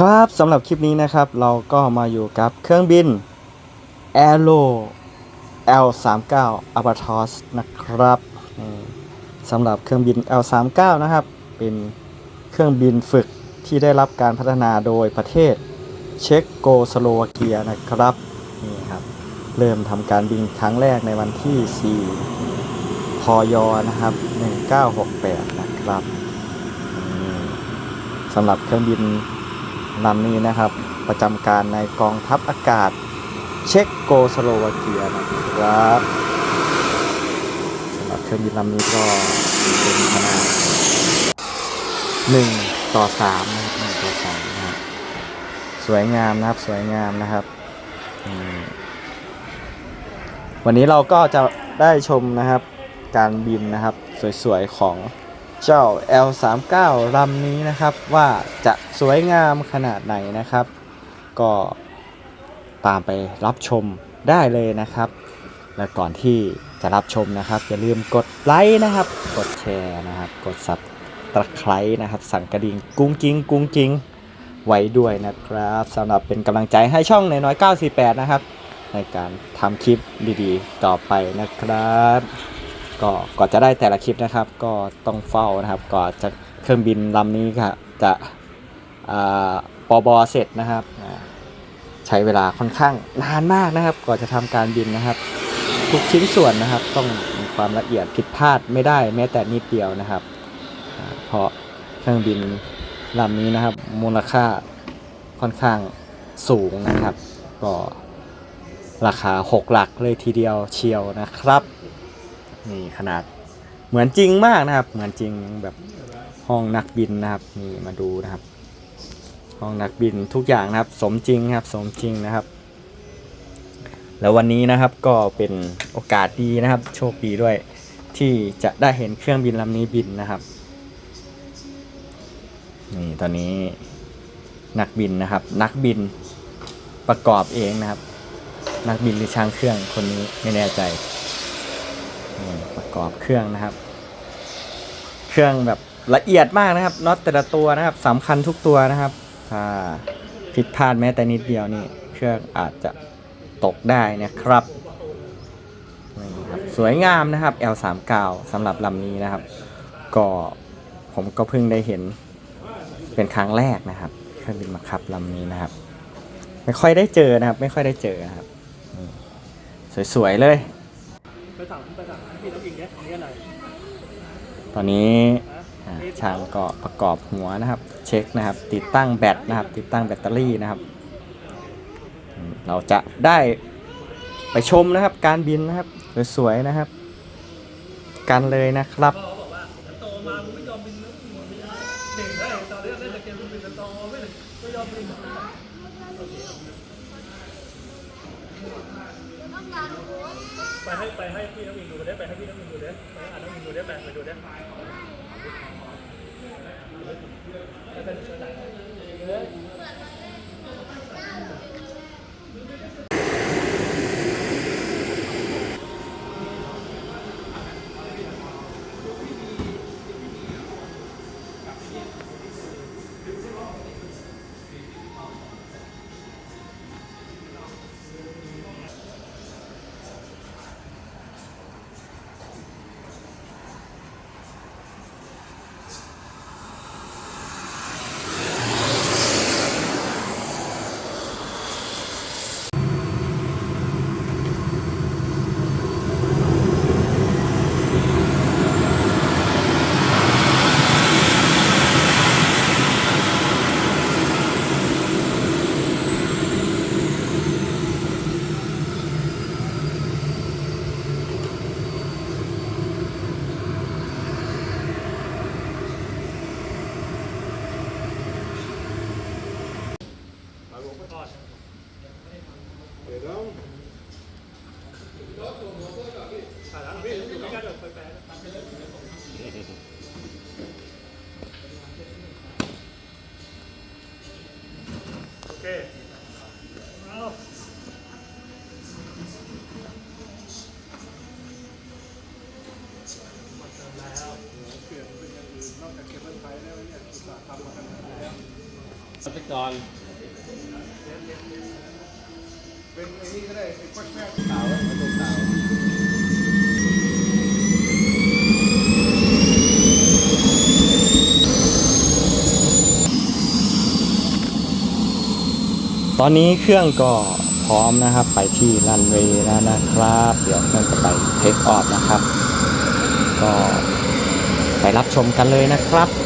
ครับสำหรับคลิปนี้นะครับ เราก็มาอยู่กับเครื่องบิน Aero L39 Albatros นะครับสำหรับเครื่องบิน L39 นะครับ เป็นเครื่องบินฝึกที่ได้รับการพัฒนาโดยประเทศเช็กโกสโลวาเกียนะครับนี่ครับ เริ่มทำการบินครั้งแรกในวันที่ 4 พยนะครับ 1968 นะครับสำหรับเครื่องบิน ลำนี้นะครับ ประจำการในกองทัพอากาศ เช็กโกสโลวาเกียนะครับสำหรับเครื่องบินลำนี้ก็เป็นขนาด1ต่อ3นะครับ1ต่อ3นะครับสวยงามนะครับสวยงามนะครับวันนี้เราก็จะได้ชมนะครับการบินนะครับ สวยๆของ เจ้า L39 ลำนี้นะครับว่าจะสวยงามขนาดไหนนะครับ ก็ตามไปรับชมได้เลยนะครับ และก่อนที่จะรับชมนะครับ อย่าลืมกดไลค์นะครับ กดแชร์นะครับ กดซับตะไคร้นะครับ สั่งกระดิ่งกุ้งกิ้งกุ้งกิ้งไว้ด้วยนะครับสำหรับเป็นกำลังใจให้ช่องในน้อย 948 นะครับ ในการทำคลิปดีๆ ต่อไปนะครับ ก็ก่อนจะได้แต่ละคลิปนะครับ ก็ต้องเฝ้านะครับก่อนจะเครื่องบินลำนี้ครับจะปอบอเสร็จนะครับ ใช้เวลาค่อนข้างนานมากนะครับก่อนจะทำการบินนะครับ ทุกชิ้นส่วนนะครับ ต้องมีความละเอียดผิดพลาดไม่ได้แม้แต่นิดเดียวนะครับ เพราะเครื่องบินลำนี้นะครับ มูลค่าค่อนข้างสูงนะครับ ก็ราคา 6 หลักเลยทีเดียวเชียวนะครับ นี่ขนาดเหมือนจริงมากนะครับ เหมือนจริงแบบห้องนักบินนะครับนี่มาดูนะครับ ห้องนักบินทุกอย่างนะครับ สมจริงครับ สมจริงนะครับ แล้ววันนี้นะครับก็เป็นโอกาสดีนะครับ โชคดีด้วยที่จะได้เห็นเครื่องบินลำนี้บินนะครับนี่ตอนนี้นักบินนะครับ นักบินประกอบเองนะครับ นักบินหรือช่างเครื่องคนนี้ไม่แน่ใจ ประกอบเครื่องนะครับ เครื่องแบบละเอียดมากนะครับน็อตแต่ละตัวนะครับสำคัญทุกตัวนะครับถ้าผิดพลาดแม้แต่นิดเดียวนี่เครื่องอาจจะตกได้นะครับนี่ครับ สวยงามนะครับ L39 สำหรับลำนี้นะครับ ก็ผมก็เพิ่งได้เห็นเป็นครั้งแรกนะครับเครื่องบินมาขับลำนี้นะครับ ไม่ค่อยได้เจอนะครับ ไม่ค่อยได้เจอนะครับ สวยๆเลย ไปสั่งไปสั่งพี่น้ำอิงเนี่ยอันนี้อะไรตอนนี้อ่าช่างก็ประกอบหัวนะครับ เช็คนะครับ ติดตั้งแบตนะครับ ติดตั้งแบตเตอรี่นะครับอืมเราจะได้ไปชมนะครับ การบินนะครับสวยๆนะครับ กันเลยนะครับพ่อบอกว่าโตมามึงไม่ยอมบินนะเก่งได้ตอนเล่นเล่นแต่เกมมึงบินแต่โต ไม่ไม่ยอมบินไปให้ไปให้พี่น้ำอิงดูได้ไปให้พี่น้ำอิงดูได้ไปให้อ่านน้ำอิงดูได้ไปไปดูได้อ่า ไปก่อนเป็นไอ้นี่ก็ได้เป็นแควกแควกเต่าประตูเต่าตอนนี้เครื่องก็พร้อมนะครับไปที่รันเวย์แล้วนะครับ เดี๋ยวเครื่องจะไปเทคออฟนะครับ ก็ไปรับชมกันเลยนะครับ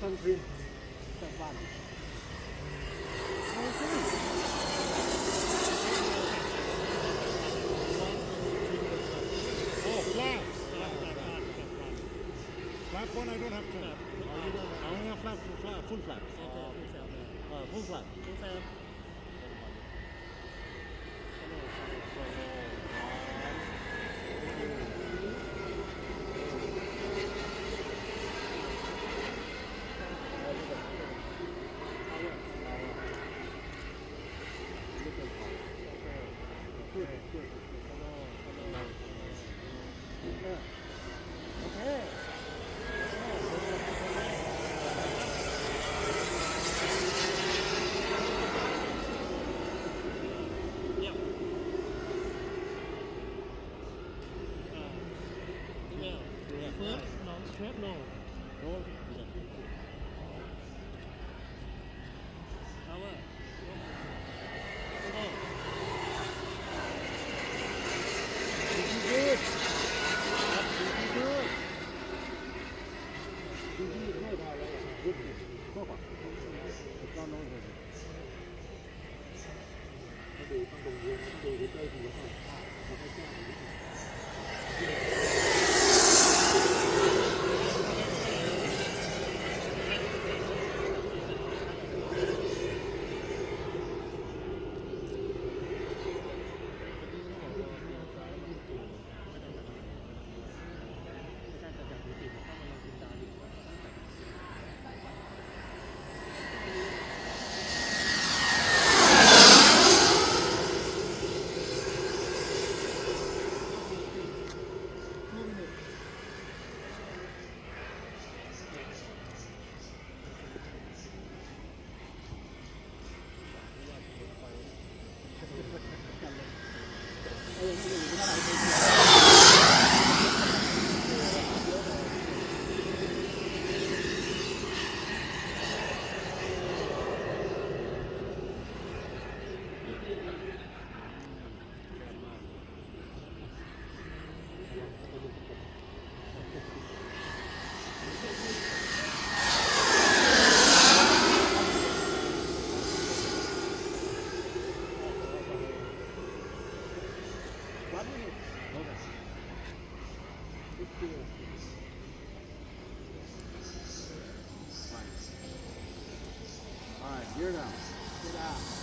Function three. Step one. Oh, flat. Flat one, I don't have to. I only don't- I only have flat, flat, full flat. Uh, full flat. Good, All right, gear down. Get out.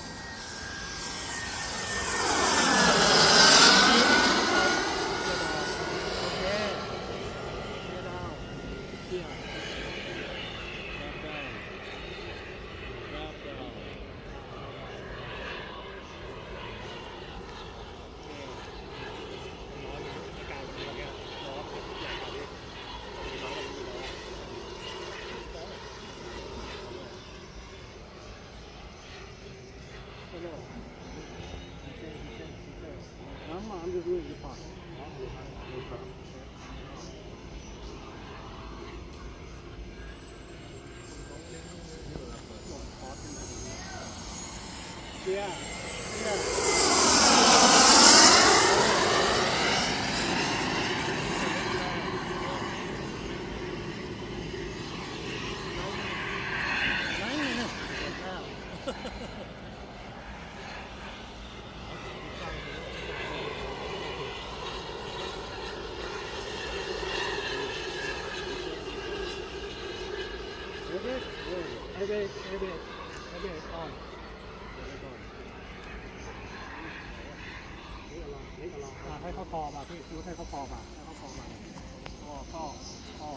Everybody, everybody. มา ให้เขาคอมาคอคอคอ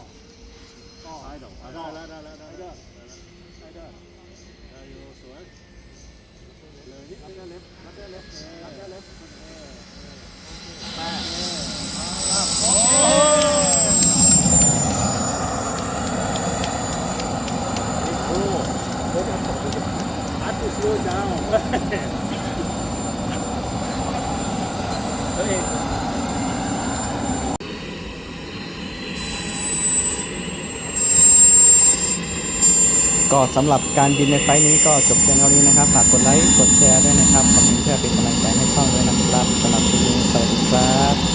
คอได้แล้วได้แล้วได้แล้วได้แล้วได้อยู่สวยเลยรับได้เล็บรับได้เล็บรับได้เล็บแปะอัดสโลว์ดาวเฮ้ย ก็สำหรับการบินในไฟนี้ก็จบแค่นี้นะครับฝากกดไลค์กดแชร์ด้วยนะครับขอบคุณต์เพื่อเป็นกำลังใจให้ช่องด้วยนะครับสำหรับคลิปนี้สวัสดีครับ